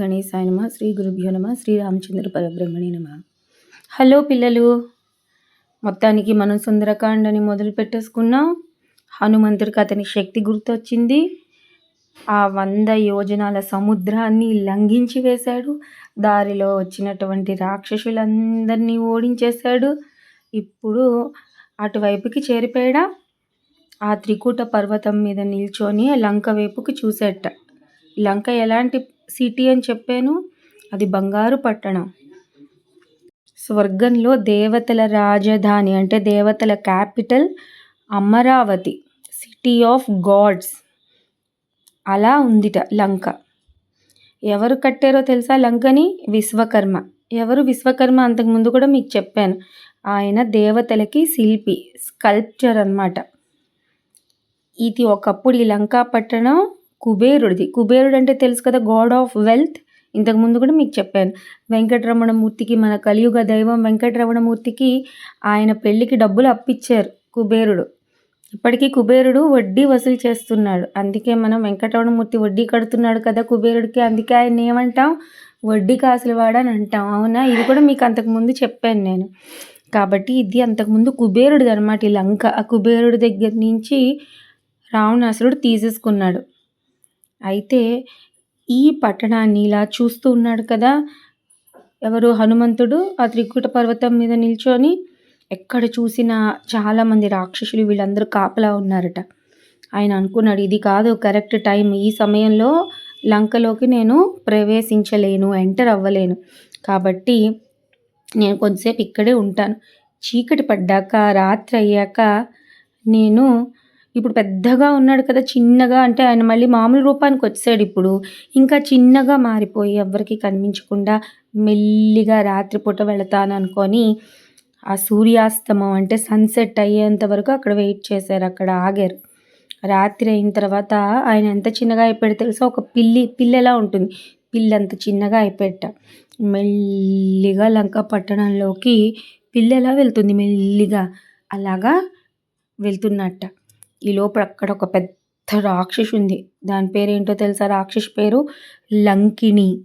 గణేశాయ నమ శ్రీ గురుభ్యో నమ శ్రీ రామచంద్ర పరబ్రహ్మణి నమ. హలో పిల్లలు మొత్తానికి మనం సుందరకాండని మొదలు పెట్టేసుకున్నాం. హనుమంతుడికి అతని శక్తి గుర్తొచ్చింది. ఆ వంద యోజనాల సముద్రాన్ని లంఘించి వేశాడు. దారిలో వచ్చినటువంటి రాక్షసులందరినీ ఓడించేశాడు. ఇప్పుడు అటువైపుకి చేరిపోయాడా? ఆ త్రికూట పర్వతం మీద నిల్చొని లంక వైపుకి చూసేట. లంక ఎలాంటి సిటీ అని చెప్పాను. అది బంగారు పట్టణం. స్వర్గంలో దేవతల రాజధాని అంటే దేవతల capital Amaravati city of gods. అలా ఉందిట లంక. ఎవరు కట్టారో తెలుసా లంకని? విశ్వకర్మ. ఎవరు విశ్వకర్మ? అంతకుముందు కూడా మీకు చెప్పాను. ఆయన దేవతలకి శిల్పి స్కల్ప్చర్ అనమాట ఇది ఒకప్పుడు ఈ లంకా పట్టణం కుబేరుడిది. కుబేరుడు అంటే తెలుసు కదా గాడ్ ఆఫ్ వెల్త్? ఇంతకుముందు కూడా మీకు చెప్పాను. వెంకటరమణమూర్తికి మన కలియుగ దైవం వెంకటరమణమూర్తికి ఆయన పెళ్ళికి డబ్బులు అప్పిచ్చారు కుబేరుడు. ఇప్పటికీ కుబేరుడు వడ్డీ వసూలు చేస్తున్నాడు. అందుకే మనం వెంకటరమణమూర్తి వడ్డీ కడుతున్నాడు కదా కుబేరుడికి. అందుకే ఆయన ఏమంటాం? వడ్డీ కాసులు వాడని అంటాం. అవునా? ఇది కూడా మీకు అంతకుముందు చెప్పాను నేను. కాబట్టి ఇది అంతకుముందు కుబేరుడిది అనమాట ఈ లంక. ఆ కుబేరుడి దగ్గర నుంచి రావణాసురుడు తీసేసుకున్నాడు. అయితే ఈ పట్టణాన్ని ఇలా చూస్తూ ఉన్నాడు కదా. ఎవరు? హనుమంతుడు ఆ త్రికూట పర్వతం మీద నిల్చొని ఎక్కడ చూసినా చాలామంది రాక్షసులు వీళ్ళందరూ కాపలా ఉన్నారట. ఆయన అనుకున్నాడు ఇది కాదు కరెక్ట్ టైం. ఈ సమయంలో లంకలోకి నేను ప్రవేశించలేను ఎంటర్ అవ్వలేను. కాబట్టి నేను కొద్దిసేపు ఇక్కడే ఉంటాను. చీకటి పడ్డాక రాత్రి అయ్యాక నేను ఇప్పుడు పెద్దగా ఉన్నాడు కదా చిన్నగా అంటే ఆయన మళ్ళీ మామూలు రూపానికి వచ్చాడు ఇప్పుడు. ఇంకా చిన్నగా మారిపోయి ఎవరికి కనిపించకుండా మెల్లిగా రాత్రిపూట వెళతాను అనుకొని ఆ సూర్యాస్తమం అంటే సన్సెట్ అయ్యేంత వరకు అక్కడ వెయిట్ చేశారు అక్కడ ఆగారు. రాత్రి అయిన తర్వాత ఆయన ఎంత చిన్నగా అయిపోయాడు తెలుసా? ఒక పిల్లి పిల్లెలా ఉంటుంది. పిల్లి అంత చిన్నగా అయిపోయాట మెల్లిగా లంక పట్టణంలోకి పిల్లెలా వెళ్తుంది మెల్లిగా. అలాగా వెళ్తున్నట్ట. ఈ లోపల అక్కడ ఒక పెద్ద రాక్షసి ఉంది. దాని పేరు ఏంటో తెలుసా? రాక్షసి పేరు లంకిని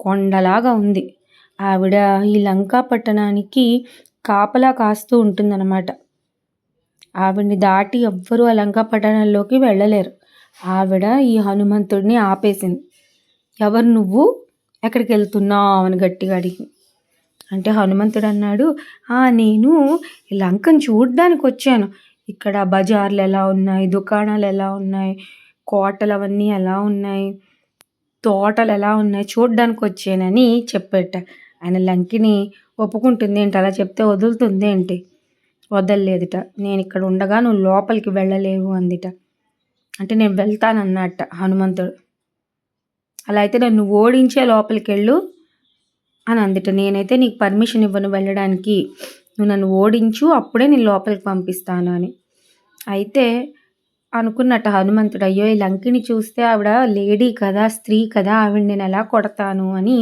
కొండలాగా ఉంది. ఆవిడ ఈ లంకా పట్టణానికి కాపలా కాస్తూ ఉంటుందన్నమాట. ఆవిడ్ని దాటి ఎవ్వరూ ఆ లంకా పట్టణంలోకి వెళ్ళలేరు. ఆవిడ ఈ హనుమంతుడిని ఆపేసింది. ఎవరు నువ్వు? ఎక్కడికి వెళ్తున్నావు? అని గట్టిగా అడిగి అంటే హనుమంతుడు అన్నాడు నేను లంకను చూడ్డానికి వచ్చాను ఇక్కడ బజార్లు ఎలా ఉన్నాయి దుకాణాలు ఎలా ఉన్నాయి కోటలు అవన్నీ ఎలా ఉన్నాయి తోటలు ఎలా ఉన్నాయి చూడ్డానికి వచ్చానని చెప్పేట. ఆయన లంకిని ఒప్పుకుంటుంది ఏంటి అలా చెప్తే వదులుతుంది ఏంటి? వదలలేదుట. నేను ఇక్కడ ఉండగా నువ్వు లోపలికి వెళ్ళలేవు అందిట. అంటే నేను వెళ్తానన్నట్ట హనుమంతుడు. అలా అయితే నన్ను ఓడించే లోపలికి వెళ్ళు అని అందిట. నేనైతే నీకు పర్మిషన్ ఇవ్వను వెళ్ళడానికి. నువ్వు నన్ను ఓడించు అప్పుడే నేను లోపలికి పంపిస్తాను అని. అయితే అనుకున్నట్టు హనుమంతుడు అయ్యో ఈ లంకిని చూస్తే ఆవిడ లేడీ కదా స్త్రీ కదా ఆవిడ నేను ఎలా కొడతాను? అని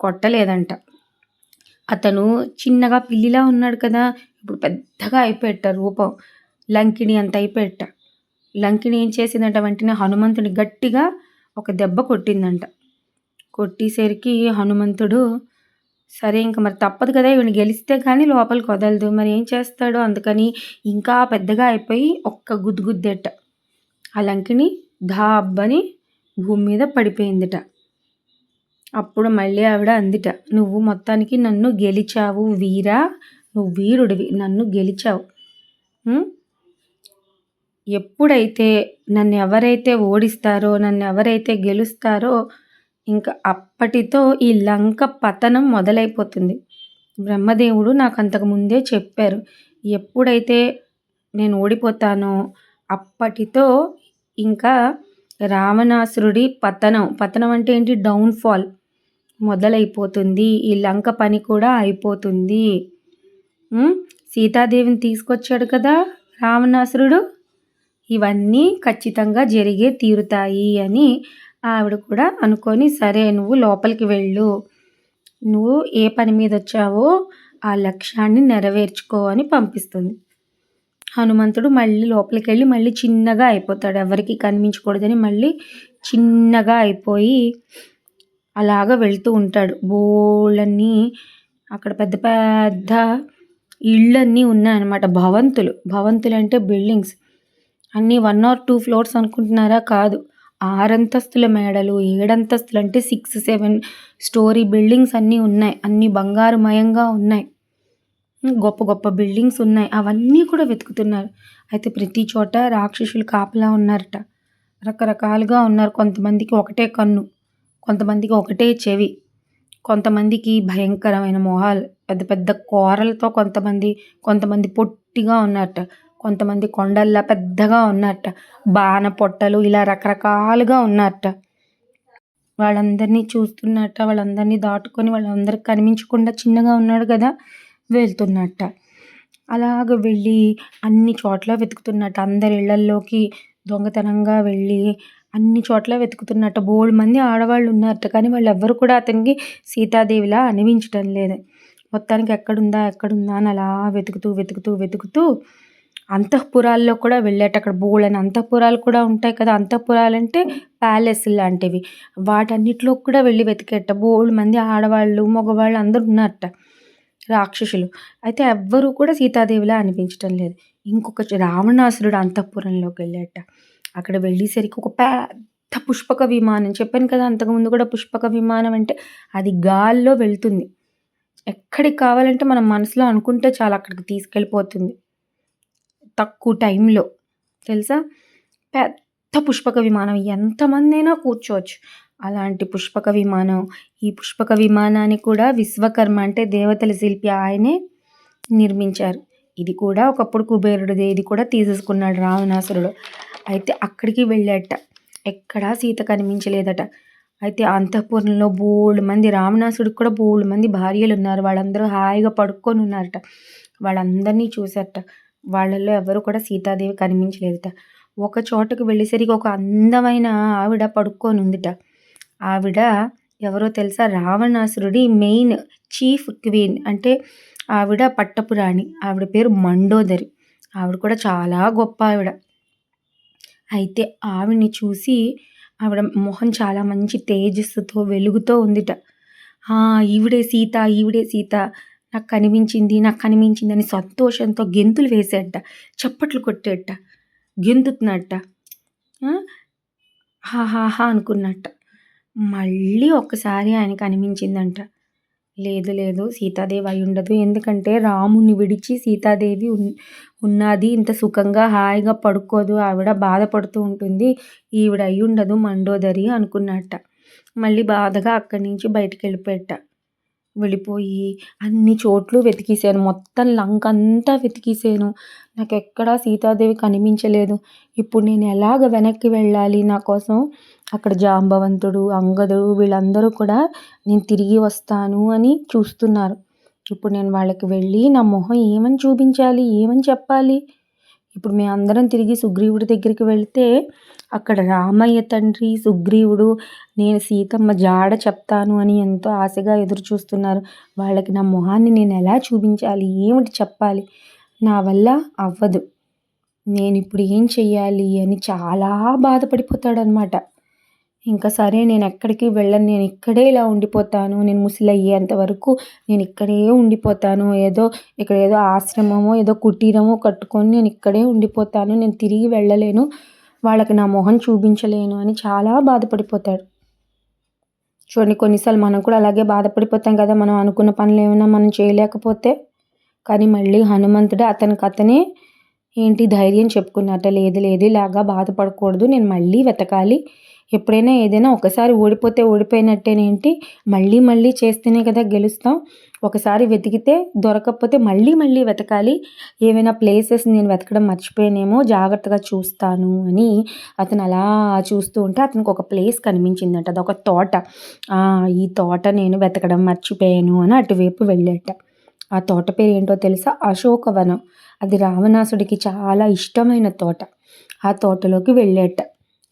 కొట్టలేదంట. అతను చిన్నగా పిల్లిలా ఉన్నాడు కదా ఇప్పుడు పెద్దగా అయిపోయేట రూపం. లంకిణి అంత అయిపోయేట. లంకిణి ఏం చేసిందంట వెంటనే హనుమంతుని గట్టిగా ఒక దెబ్బ కొట్టిందంట. కొట్టేసరికి హనుమంతుడు సరే ఇంకా మరి తప్పదు కదా ఈవిని గెలిస్తే కానీ లోపలికి వదలదు. మరి ఏం చేస్తాడు అందుకని ఇంకా పెద్దగా అయిపోయి ఒక్క గుద్దుగుద్దెట. ఆ లంకిని ధాబ్బని భూమి మీద పడిపోయిందిట. అప్పుడు మళ్ళీ ఆవిడ అందిట నువ్వు మొత్తానికి నన్ను గెలిచావు వీరా నువ్వు వీరుడివి నన్ను గెలిచావు. ఎప్పుడైతే నన్ను ఎవరైతే ఓడిస్తారో నన్ను ఎవరైతే గెలుస్తారో ఇంకా అప్పటితో ఈ లంక పతనం మొదలైపోతుంది. బ్రహ్మదేవుడు నాకు అంతకు ముందే చెప్పారు ఎప్పుడైతే నేను ఓడిపోతానో అప్పటితో ఇంకా రావణాసురుడి పతనం. పతనం అంటే ఏంటి? డౌన్ఫాల్ మొదలైపోతుంది ఈ లంక పని కూడా అయిపోతుంది. సీతాదేవిని తీసుకొచ్చాడు కదా రావణాసురుడు ఇవన్నీ ఖచ్చితంగా జరిగే తీరుతాయి అని ఆవిడ కూడా అనుకొని సరే నువ్వు లోపలికి వెళ్ళు. నువ్వు ఏ పని మీద వచ్చావో ఆ లక్ష్యాన్ని నెరవేర్చుకో అని పంపిస్తుంది. హనుమంతుడు మళ్ళీ లోపలికి వెళ్ళి మళ్ళీ చిన్నగా అయిపోతాడు. ఎవరికి కనిపించకూడదని మళ్ళీ చిన్నగా అయిపోయి అలాగా వెళ్తూ ఉంటాడు. బోళ్ళన్నీ అక్కడ పెద్ద పెద్ద ఇళ్ళన్నీ ఉన్నాయన్నమాట. భవంతులు. భవంతులు అంటే బిల్డింగ్స్. అన్నీ వన్ ఆర్ టూ ఫ్లోర్స్ అనుకుంటున్నారా? కాదు. ఆరంతస్తుల మేడలు ఏడంతస్తులు అంటే సిక్స్ సెవెన్ స్టోరీ బిల్డింగ్స్ అన్నీ ఉన్నాయి. అన్నీ బంగారుమయంగా ఉన్నాయి. గొప్ప గొప్ప బిల్డింగ్స్ ఉన్నాయి. అవన్నీ కూడా వెతుకుతున్నారు. అయితే ప్రతి చోట రాక్షసులు కాపలా ఉన్నారట. రకరకాలుగా ఉన్నారు. కొంతమందికి ఒకటే కన్ను కొంతమందికి ఒకటే చెవి కొంతమందికి భయంకరమైన మొహాలు పెద్ద పెద్ద కూరలతో కొంతమంది కొంతమంది పొట్టిగా ఉన్నారట. కొంతమంది కొండల్లా పెద్దగా ఉన్నట్ట. బాణ పొట్టలు ఇలా రకరకాలుగా ఉన్నట్ట. వాళ్ళందరినీ చూస్తున్నట్ట వాళ్ళందరినీ దాటుకొని వాళ్ళందరికి కనిపించకుండా చిన్నగా ఉన్నాడు కదా వెళ్తున్నట్ట. అలాగ వెళ్ళి అన్ని చోట్ల వెతుకుతున్నట్ట. అందరి ఇళ్ళల్లోకి దొంగతనంగా వెళ్ళి అన్ని చోట్ల వెతుకుతున్నట్ట. బోల్డ్ మంది ఆడవాళ్ళు ఉన్నారట కానీ వాళ్ళు ఎవ్వరు కూడా అతనికి సీతాదేవిలా అనిపించటం లేదు. మొత్తానికి ఎక్కడుందా ఎక్కడుందా అని అలా వెతుకుతూ వెతుకుతూ వెతుకుతూ అంతఃపురాల్లో కూడా వెళ్ళేట అక్కడ బోల్డని అంతఃపురాలు కూడా ఉంటాయి కదా. అంతఃపురాలు అంటే ప్యాలెస్ లాంటివి. వాటన్నిటిలో కూడా వెళ్ళి వెతికేట. బోల్డ్ మంది ఆడవాళ్ళు మగవాళ్ళు అందరు ఉన్నారట రాక్షసులు. అయితే ఎవ్వరూ కూడా సీతాదేవిలా అనిపించటం లేదు. ఇంకొక రావణాసురుడు అంతఃపురంలోకి వెళ్ళాట. అక్కడ వెళ్ళేసరికి ఒక పెద్ద పుష్పక విమానం చెప్పాను కదా అంతకుముందు కూడా పుష్పక విమానం అంటే అది గాల్లో వెళ్తుంది. ఎక్కడికి కావాలంటే మనం మనసులో అనుకుంటే చాలా అక్కడికి తీసుకెళ్ళిపోతుంది. తక్కువ టైంలో. తెలుసా? పెద్ద పుష్పక విమానం. ఎంతమంది అయినా కూర్చోవచ్చు. అలాంటి పుష్పక విమానం. ఈ పుష్పక విమానాన్ని కూడా విశ్వకర్మ అంటే దేవతల శిల్పి ఆయనే నిర్మించారు. ఇది కూడా ఒకప్పుడు కుబేరుడిది. ఇది కూడా తీసేసుకున్నాడు రావణాసురుడు. అయితే అక్కడికి వెళ్ళాట. ఎక్కడా సీత కనిపించలేదట. అయితే అంతఃపురంలో బోల్డ్ మంది రావణాసుడికి కూడా బోల్డ్ మంది భార్యలు ఉన్నారు వాళ్ళందరూ హాయిగా పడుకొని ఉన్నారట. వాళ్ళందరినీ చూసారట వాళ్ళల్లో ఎవరు కూడా సీతాదేవి కనిపించలేదుట. ఒక చోటకు వెళ్ళేసరికి ఒక అందమైన ఆవిడ పడుకొని ఉందిట ఆవిడ ఎవరో తెలుసా? రావణాసురుడి మెయిన్ చీఫ్ క్వీన్ అంటే ఆవిడ పట్టపురాణి. ఆవిడ పేరు మండోదరి. ఆవిడ కూడా చాలా గొప్ప ఆవిడ. అయితే ఆవిడని చూసి ఆవిడ మొహం చాలా మంచి తేజస్సుతో వెలుగుతో ఉందిట. ఈవిడే సీత ఈవిడే సీత నాకు కనిపించింది నాకు కనిపించింది అని సంతోషంతో గెంతులు వేసేట చప్పట్లు కొట్టేట గెంతుతున్నట్ట హాహాహా అనుకున్నట్ట మళ్ళీ ఒక్కసారి ఆయనకు అనిపించిందంట లేదు లేదు సీతాదేవి అయి ఉండదు. ఎందుకంటే రాముని విడిచి సీతాదేవి ఉన్నది. ఇంత సుఖంగా హాయిగా పడుకోదు. ఆవిడ బాధపడుతూ ఉంటుంది. ఈవిడ అయి ఉండదు మండోదరి అనుకున్నట్ట మళ్ళీ బాధగా అక్కడి నుంచి బయటికి వెళ్ళిపోయట వెళ్ళిపోయి అన్ని చోట్లు వెతికేసాను. మొత్తం లంక అంతా వెతికేసాను. నాకు ఎక్కడా సీతాదేవి కనిపించలేదు. ఇప్పుడు నేను ఎలాగ వెనక్కి వెళ్ళాలి? నా కోసం అక్కడ జాంబవంతుడు అంగదుడు వీళ్ళందరూ కూడా నేను తిరిగి వస్తాను అని చూస్తున్నారు. ఇప్పుడు నేను వాళ్ళకి వెళ్ళి నా మొహం ఏమని చూపించాలి? ఏమని చెప్పాలి? ఇప్పుడు మేము అందరం తిరిగి సుగ్రీవుడి దగ్గరికి వెళితే అక్కడ రామయ్య తండ్రి సుగ్రీవుడు నేను సీతమ్మ జాడ చెప్తాను అని ఎంతో ఆశగా ఎదురు చూస్తున్నారు. వాళ్ళకి నా మొహాన్ని నేను ఎలా చూపించాలి? ఏమిటి చెప్పాలి? నా వల్ల అవ్వదు. నేను ఇప్పుడు ఏం చెయ్యాలి అని చాలా బాధపడిపోతాడనమాట ఇంకా సరే నేను ఎక్కడికి వెళ్ళను? నేను ఇక్కడే ఇలా ఉండిపోతాను. నేను ముసలయ్యేంత వరకు నేను ఇక్కడే ఉండిపోతాను. ఏదో ఇక్కడ ఏదో ఆశ్రమమో ఏదో కుటీరమో కట్టుకొని నేను ఇక్కడే ఉండిపోతాను. నేను తిరిగి వెళ్ళలేను. వాళ్ళకి నా మొహం చూపించలేను అని చాలా బాధపడిపోతాడు. చూడండి కొన్నిసార్లు మనం కూడా అలాగే బాధపడిపోతాం కదా మనం అనుకున్న పనులు ఏమైనా మనం చేయలేకపోతే. కానీ మళ్ళీ హనుమంతుడు అతనికి అతనే ఏంటి ధైర్యం చెప్పుకున్నట్ట లేదు లేదు ఇలాగా బాధపడకూడదు నేను మళ్ళీ వెతకాలి. ఎప్పుడైనా ఏదైనా ఒకసారి ఓడిపోతే ఓడిపోయినట్టేనేంటి? మళ్ళీ మళ్ళీ చేస్తేనే కదా గెలుస్తాం. ఒకసారి వెతికితే దొరకకపోతే మళ్ళీ మళ్ళీ వెతకాలి. ఏమైనా ప్లేసెస్ నేను వెతకడం మర్చిపోయానేమో జాగ్రత్తగా చూస్తాను అని అతను అలా చూస్తూ ఉంటే అతనికి ఒక ప్లేస్ కనిపించిందంట. అది ఒక తోట ఈ తోట నేను వెతకడం మర్చిపోయాను అని అటువైపు వెళ్ళాట. ఆ తోట పేరు ఏంటో తెలుసా? అశోకవనం. అది రావణాసుడికి చాలా ఇష్టమైన తోట. ఆ తోటలోకి వెళ్ళేట.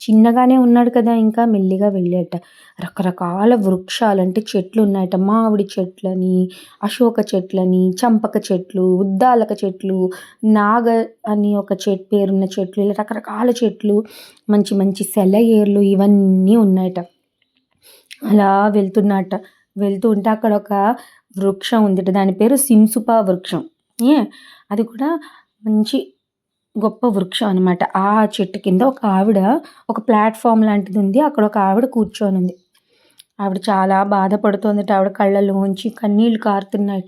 చిన్నగానే ఉన్నాడు కదా ఇంకా మెల్లిగా వెళ్ళేట. రకరకాల వృక్షాలు అంటే చెట్లు ఉన్నాయట మామిడి చెట్లని అశోక చెట్లని చంపక చెట్లు ఉద్దాలక చెట్లు నాగ అని ఒక చెట్టు పేరున్న చెట్లు ఇలా రకరకాల చెట్లు మంచి మంచి సెలయేర్లు ఇవన్నీ ఉన్నాయట. అలా వెళ్తున్నట. వెళ్తూ ఉంటే అక్కడ ఒక వృక్షం ఉందిట. దాని పేరు సింసుప వృక్షం. ఏ అది కూడా మంచి గొప్ప వృక్షం అనమాట ఆ చెట్టు కింద ఒక ఆవిడ ఒక ప్లాట్ఫామ్ లాంటిది ఉంది. అక్కడ ఒక ఆవిడ కూర్చొని ఉంది. ఆవిడ చాలా బాధపడుతుంది ఆవిడ కళ్ళల్లోంచి కన్నీళ్ళు కారుతున్నాయి.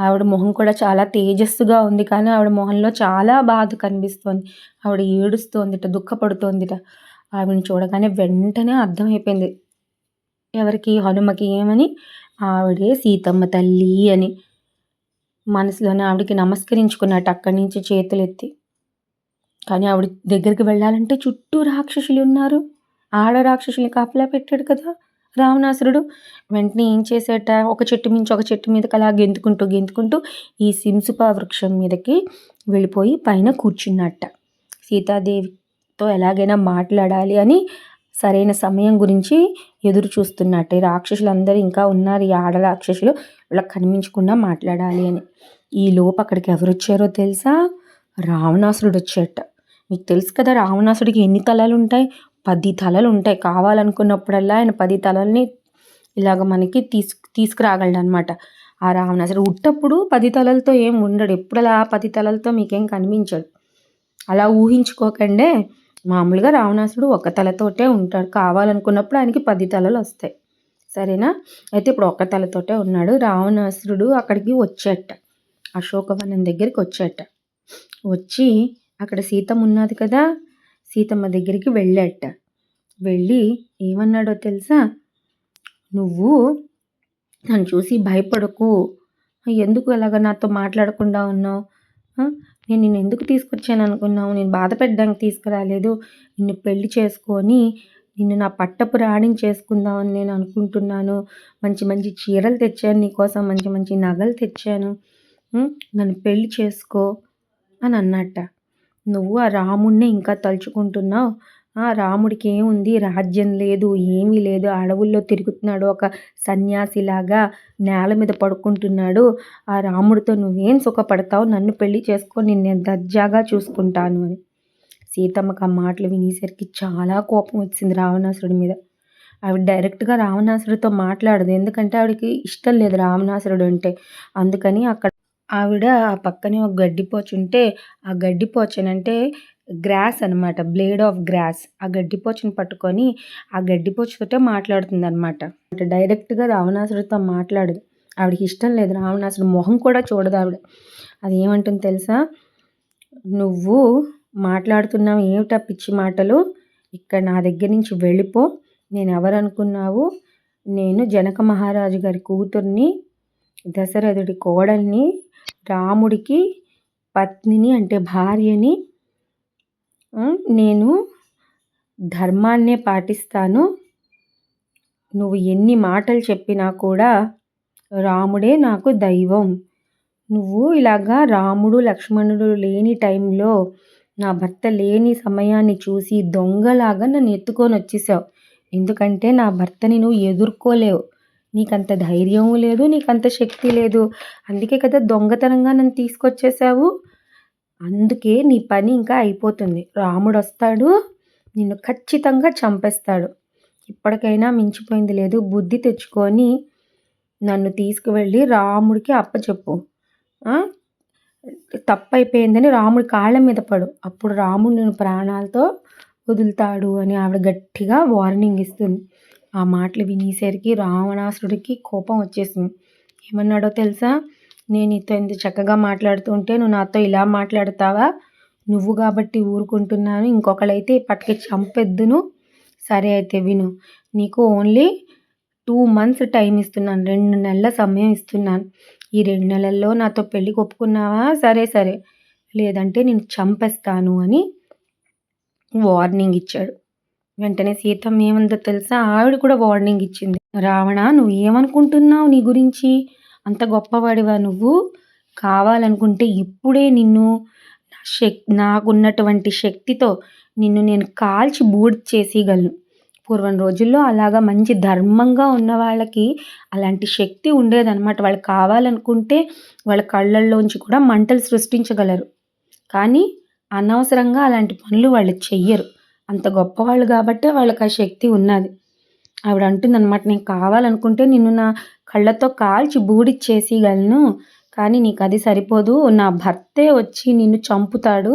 ఆవిడ మొహం కూడా చాలా తేజస్సుగా ఉంది కానీ ఆవిడ మొహంలో చాలా బాధ కనిపిస్తోంది. ఆవిడ ఏడుస్తోందిట దుఃఖపడుతోందిట. ఆవిడని చూడగానే వెంటనే అర్థమైపోయింది. ఎవరికి? హనుమకి ఏమని? ఆవిడే సీతమ్మ తల్లి అని. మనసులోనే ఆవిడకి నమస్కరించుకున్నట్టు అక్కడి నుంచి చేతులు ఎత్తి కానీ ఆవిడ దగ్గరికి వెళ్ళాలంటే చుట్టూ రాక్షసులు ఉన్నారు. ఆడ రాక్షసుల్ని కాపలా పెట్టాడు కదా రావణాసురుడు. వెంటనే ఏం చేసేట? ఒక చెట్టు మించి ఒక చెట్టు మీదకి అలా గెంతుకుంటూ గెంతుకుంటూ ఈ సింసుప వృక్షం మీదకి వెళ్ళిపోయి పైన కూర్చున్నట్ట. సీతాదేవితో ఎలాగైనా మాట్లాడాలి అని సరైన సమయం గురించి ఎదురు చూస్తున్నట్టే. రాక్షసులందరూ ఇంకా ఉన్నారు. ఈ ఆడ రాక్షసులు వీళ్ళకి కనిపించకుండా మాట్లాడాలి అని. ఈ లోపు అక్కడికి ఎవరు వచ్చారో తెలుసా? రావణాసురుడు వచ్చేట మీకు తెలుసు కదా రావణాసుడికి ఎన్ని తలలు ఉంటాయి పది తలలు ఉంటాయి కావాలనుకున్నప్పుడల్లా ఆయన పది తలల్ని ఇలాగ మనకి తీసు తీసుకురాగలడు అనమాట ఆ రావణాసుడు ఉట్టప్పుడు పది తలలతో ఏం ఉండడు. ఎప్పుడు అలా పది తలలతో మీకేం కనిపించడు. అలా ఊహించుకోకండే. మామూలుగా రావణాసుడు ఒక తలతోటే ఉంటాడు. కావాలనుకున్నప్పుడు ఆయనకి పది తలలు వస్తాయి. సరేనా? అయితే ఇప్పుడు ఒక తలతోటే ఉన్నాడు. రావణాసురుడు అక్కడికి వచ్చేట. అశోకవనం దగ్గరికి వచ్చేట. వచ్చి అక్కడ సీతమ్మ ఉన్నది కదా? సీతమ్మ దగ్గరికి వెళ్ళాట. వెళ్ళి ఏమన్నాడో తెలుసా? నువ్వు నన్ను చూసి భయపడకు. ఎందుకు ఇలాగ నాతో మాట్లాడకుండా ఉన్నావు? నేను నిన్ను ఎందుకు తీసుకొచ్చాను అనుకున్నావు? నేను బాధ పెట్టడానికి తీసుకురాలేదు. నిన్ను పెళ్ళి చేసుకొని నిన్ను నా పట్టపు రాణిని చేసుకుందామని నేను అనుకుంటున్నాను. మంచి మంచి చీరలు తెచ్చాను నీకోసం మంచి మంచి నగలు తెచ్చాను. నన్ను పెళ్ళి చేసుకో అని అన్నట్ట. నువ్వు ఆ రాముణ్ణి ఇంకా తలుచుకుంటున్నావు? రాముడికి ఏముంది? రాజ్యం లేదు ఏమీ లేదు. అడవుల్లో తిరుగుతున్నాడు ఒక సన్యాసిలాగా నేల మీద పడుకుంటున్నాడు. ఆ రాముడితో నువ్వేం సుఖపడతావు? నన్ను పెళ్ళి చేసుకొని నేను దర్జాగా చూసుకుంటాను అని. సీతమ్మకు ఆ మాటలు వినేసరికి చాలా కోపం వచ్చింది రావణాసురుడి మీద. ఆవిడ డైరెక్ట్గా రావణాసురుడితో మాట్లాడదు. ఎందుకంటే ఆవిడకి ఇష్టం లేదు రావణాసురుడు అంటే. అందుకని అక్కడ ఆవిడ ఆ పక్కనే ఒక గడ్డిపోచ ఉంటే ఆ గడ్డిపోచనంటే గ్రాస్ అనమాట బ్లేడ్ ఆఫ్ గ్రాస్. ఆ గడ్డిపోచను పట్టుకొని ఆ గడ్డిపోచుతో మాట్లాడుతుందనమాట అంటే డైరెక్ట్గా రావణాసుడితో మాట్లాడదు. ఆవిడకి ఇష్టం లేదు. రావణాసుడు మొహం కూడా చూడదు ఆవిడ. అది ఏమంటుంది తెలుసా? నువ్వు మాట్లాడుతున్నావు ఏమిటా పిచ్చి మాటలు? ఇక్కడ నా దగ్గర నుంచి వెళ్ళిపో. నేను ఎవరనుకున్నావు? నేను జనక మహారాజు గారి కూతుర్ని దశరథుడి కోడల్ని రాముడికి పత్నిని అంటే భార్యని నేను ధర్మాన్నే పాటిస్తాను. నువ్వు ఎన్ని మాటలు చెప్పినా కూడా రాముడే నాకు దైవం. నువ్వు ఇలాగా రాముడు లక్ష్మణుడు లేని టైంలో నా భర్త లేని సమయాన్ని చూసి దొంగలాగా నన్ను ఎత్తుకొని వచ్చేసావు. ఎందుకంటే నా భర్తని నువ్వు ఎదుర్కోలేవు. నీకంత ధైర్యం లేదు నీకంత శక్తి లేదు. అందుకే కదా దొంగతనంగా నన్ను తీసుకొచ్చేసావు. అందుకే నీ పని ఇంకా అయిపోతుంది. రాముడు వస్తాడు నిన్ను ఖచ్చితంగా చంపేస్తాడు. ఇప్పటికైనా మించిపోయింది లేదు. బుద్ధి తెచ్చుకొని నన్ను తీసుకువెళ్ళి రాముడికి అప్పచెప్పు. తప్పు అయిపోయిందని రాముడి కాళ్ళ మీద పడు. అప్పుడు రాముడు నేను ప్రాణాలతో వదులుతాడు అని ఆవిడ గట్టిగా వార్నింగ్ ఇస్తుంది. ఆ మాటలు వినేసరికి రావణాసుడికి కోపం వచ్చేసింది. ఏమన్నాడో తెలుసా? నేను నీతో ఇంత చక్కగా మాట్లాడుతుంటే నువ్వు నాతో ఇలా మాట్లాడతావా? నువ్వు కాబట్టి ఊరుకుంటున్నాను. ఇంకొకళ్ళైతే పట్టుకి చంపెద్దును. సరే అయితే విను. నీకు ఓన్లీ టూ మంత్స్ టైం ఇస్తున్నాను. రెండు నెలల సమయం ఇస్తున్నాను. ఈ రెండు నెలల్లో నాతో పెళ్ళి ఒప్పుకున్నావా సరే సరే. లేదంటే నేను చంపేస్తాను అని వార్నింగ్ ఇచ్చాడు. వెంటనే సీతమ్మ ఏమందో తెలుసా? ఆవిడ కూడా వార్నింగ్ ఇచ్చింది. రావణ నువ్వు ఏమనుకుంటున్నావు నీ గురించి? అంత గొప్పవాడివా నువ్వు? కావాలనుకుంటే ఇప్పుడే నిన్ను శక్ నాకున్నటువంటి శక్తితో నిన్ను నేను కాల్చి బూడిద చేసేయగలను. పూర్వం రోజుల్లో అలాగా మంచి ధర్మంగా ఉన్న వాళ్ళకి అలాంటి శక్తి ఉండేదన్నమాట. వాళ్ళు కావాలనుకుంటే వాళ్ళ కళ్ళల్లోంచి కూడా మంటలు సృష్టించగలరు. కానీ అనవసరంగా అలాంటి పనులు వాళ్ళు చెయ్యరు. అంత గొప్పవాళ్ళు కాబట్టే వాళ్ళకి ఆ శక్తి ఉన్నది. ఆవిడ అంటుందన్నమాట నేను కావాలనుకుంటే నిన్ను నా కళ్ళతో కాల్చి బూడిచ్చేసిగలను కానీ నీకు అది సరిపోదు నా భర్తే వచ్చి నిన్ను చంపుతాడు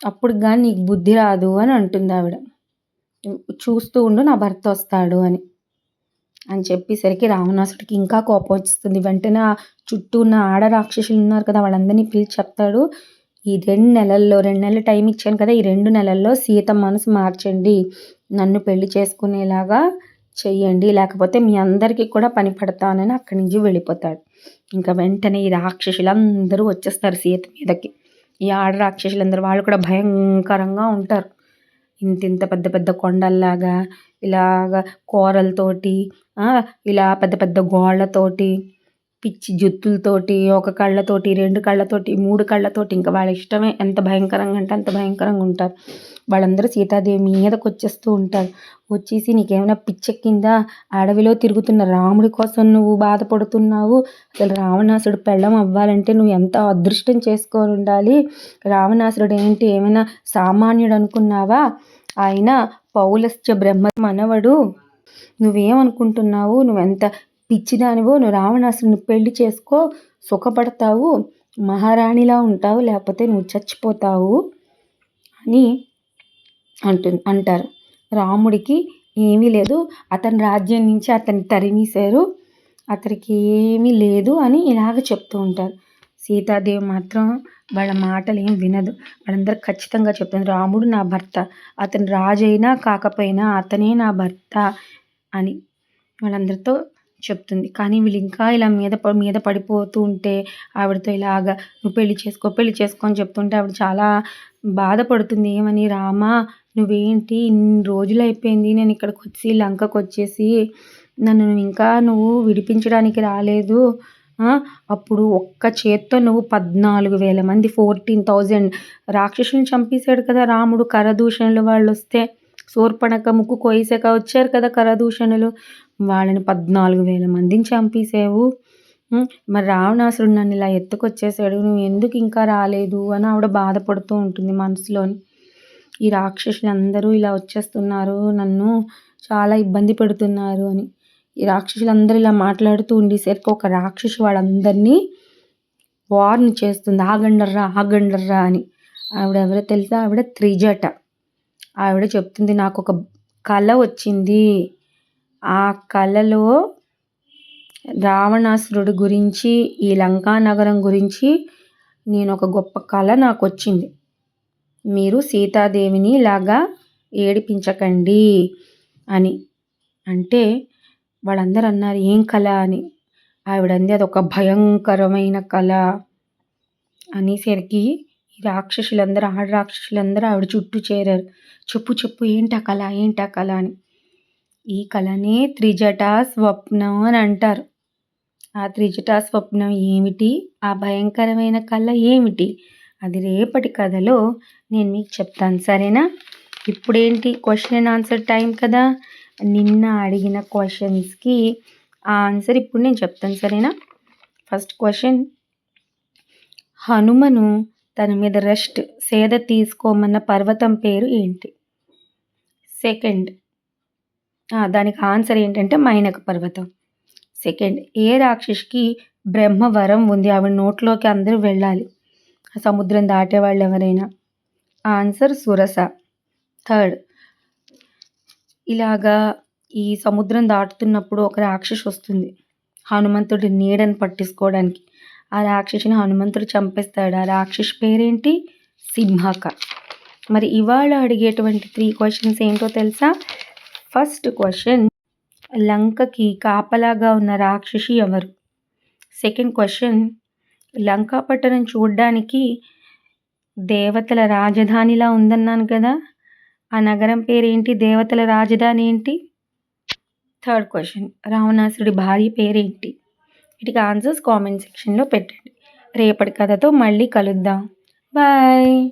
అప్పుడు కానీ నీకు బుద్ధి రాదు అని అంటుంది ఆవిడ. చూస్తూ ఉండు నా భర్త వస్తాడు అని. అని చెప్పేసరికి రావణాసుడికి ఇంకా కోపం వచ్చిస్తుంది. వెంటనే ఆ చుట్టూ ఉన్న ఆడ రాక్షసులు ఉన్నారు కదా వాళ్ళందరినీ పిలిచి చెప్తాడు ఈ రెండు నెలల్లో రెండు నెలల టైం ఇచ్చాను కదా ఈ రెండు నెలల్లో సీత మనసు మార్చండి. నన్ను పెళ్ళి చేసుకునేలాగా చెయ్యండి. లేకపోతే మీ అందరికీ కూడా పని పడతానని అక్కడి నుంచి వెళ్ళిపోతాడు. ఇంకా వెంటనే ఈ రాక్షసులందరూ వచ్చేస్తారు సీత మీదకి. ఈ ఆడ రాక్షసులందరూ వాళ్ళు కూడా భయంకరంగా ఉంటారు. ఇంత ఇంత పెద్ద పెద్ద కొండల్లాగా ఇలాగ కూరలతోటి ఇలా పెద్ద పెద్ద గోళ్ళతోటి పిచ్చి జుత్తులతోటి ఒక కళ్ళతోటి రెండు కళ్ళతోటి మూడు కళ్ళతోటి ఇంకా వాళ్ళ ఇష్టమే ఎంత భయంకరంగా అంటే అంత భయంకరంగా ఉంటారు. వాళ్ళందరూ సీతాదేవి మీదకి వచ్చేస్తూ ఉంటారు. వచ్చేసి నీకేమైనా పిచ్చెక్కిందా? అడవిలో తిరుగుతున్న రాముడి కోసం నువ్వు బాధపడుతున్నావు. అసలు రావణాసుడు పెళ్ళం అవ్వాలంటే నువ్వు ఎంత అదృష్టం చేసుకొని ఉండాలి? రావణాసురుడు ఏంటి? ఏమైనా సామాన్యుడు అనుకున్నావా? ఆయన పౌలశ్చ బ్రహ్మ మనవడు. నువ్వేమనుకుంటున్నావు? నువ్వెంత పిచ్చిదానివో? నువ్వు రావణాసుని పెళ్ళి చేసుకో. సుఖపడతావు. మహారాణిలా ఉంటావు. లేకపోతే నువ్వు చచ్చిపోతావు. అని అంటు అంటారు. రాముడికి ఏమీ లేదు. అతని రాజ్యం నుంచి అతన్ని తరిమేశారు. అతనికి ఏమీ లేదు అని ఇలాగ చెప్తూ ఉంటారు. సీతాదేవి మాత్రం వాళ్ళ మాటలు ఏం వినదు. వాళ్ళందరూ ఖచ్చితంగా చెప్తుంది రాముడు నా భర్త అతను రాజైనా కాకపోయినా అతనే నా భర్త అని వాళ్ళందరితో చెప్తుంది. కానీ వీళ్ళు ఇంకా ఇలా మీద మీద పడిపోతూ ఉంటే ఆవిడతో ఇలాగ నువ్వు పెళ్ళి చేసుకో పెళ్ళి చేసుకో అని చెప్తుంటే ఆవిడ చాలా బాధపడుతుంది. ఏమని రామా నువ్వేంటి ఇన్ని రోజులు అయిపోయింది నేను ఇక్కడికి వచ్చి లంకకు వచ్చేసి నన్ను ఇంకా నువ్వు విడిపించడానికి రాలేదు. అప్పుడు ఒక్క చేత్తో నువ్వు పద్నాలుగు వేల మంది ఫోర్టీన్ థౌజండ్ రాక్షసుని చంపేశాడు కదా రాముడు కరదూషణులు వాళ్ళు వస్తే శూర్పణఖ ముక్కు కోయిసాక వచ్చారు కదా కరదూషణులు. వాళ్ళని పద్నాలుగు వేల మందిని చంపేసావు మరి రావణాసురుడు నన్ను ఇలా ఎత్తుకొచ్చేసాడు నువ్వు ఎందుకు ఇంకా రాలేదు అని ఆవిడ బాధపడుతూ ఉంటుంది మనసులోని. ఈ రాక్షసులు అందరూ ఇలా వచ్చేస్తున్నారు నన్ను చాలా ఇబ్బంది పెడుతున్నారు అని. ఈ రాక్షసులందరూ ఇలా మాట్లాడుతూ ఉండేసరికి ఒక రాక్షసు వాళ్ళందరినీ వార్న్ చేస్తుంది. ఆగండర్రా ఆగండర్రా అని. ఆవిడ ఎవరో తెలుసా? ఆవిడ త్రిజట. ఆవిడ చెప్తుంది నాకు ఒక కళ వచ్చింది. ఆ కళలో రావణాసురుడు గురించి ఈ లంకా నగరం గురించి నేను ఒక గొప్ప కళ నాకు వచ్చింది. మీరు సీతాదేవిని ఇలాగా ఏడిపించకండి అని. అంటే వాళ్ళందరూ అన్నారు ఏం కళ? అని. ఆవిడంది అదొక భయంకరమైన కళ. అనేసరికి రాక్షసులందరూ ఆడ రాక్షసులందరూ ఆవిడ చుట్టూ చేరారు. చెప్పు చెప్పు ఏంటా కళ? ఏంటా కళ? అని. ఈ కళనే త్రిజటా స్వప్నం అని అంటారు. ఆ త్రిజటా స్వప్నం ఏమిటి? ఆ భయంకరమైన కళ ఏమిటి? అది రేపటి కథలో నేను మీకు చెప్తాను సరేనా? ఇప్పుడేంటి క్వశ్చన్ అండ్ ఆన్సర్ టైం కదా? నిన్న అడిగిన క్వశ్చన్స్కి ఆ ఆన్సర్ ఇప్పుడు నేను చెప్తాను సరేనా? ఫస్ట్ క్వశ్చన్ హనుమను తన మీద రెస్ట్ సేద తీసుకోమన్న పర్వతం పేరు ఏంటి? సెకండ్ దానికి ఆన్సర్ ఏంటంటే మైనక పర్వతం. సెకండ్ ఏ రాక్షసికి బ్రహ్మవరం ఉంది? ఆవిడ నోట్లోకి అందరూ వెళ్ళాలి. సముద్రం దాటేవాళ్ళు ఎవరైనా ఆన్సర్ సురస. థర్డ్. ఇలాగా ఈ సముద్రం దాటుతున్నప్పుడు ఒక రాక్షసి వస్తుంది. హనుమంతుడి నీడని పట్టించుకోవడానికి. ఆ రాక్షసిని హనుమంతుడు చంపేస్తాడు. ఆ రాక్షసి పేరేంటి? సింహక. మరి ఇవాళ అడిగేటువంటి త్రీ క్వశ్చన్స్ ఏంటో తెలుసా? ఫస్ట్ క్వశ్చన్ లంకకి కాపలాగా ఉన్న రాక్షసి ఎవరు? సెకండ్ క్వశ్చన్ లంకాపట్టణం చూడ్డానికి చూడడానికి దేవతల రాజధానిలా ఉందన్నాను కదా. ఆ నగరం పేరేంటి? దేవతల రాజధాని ఏంటి? Third question. రావణాసుడి భార్య పేరేంటి? వీటికి ఆన్సర్స్ కామెంట్ సెక్షన్లో పెట్టండి. రేపటి కథతో మళ్ళీ కలుద్దాం. బాయ్.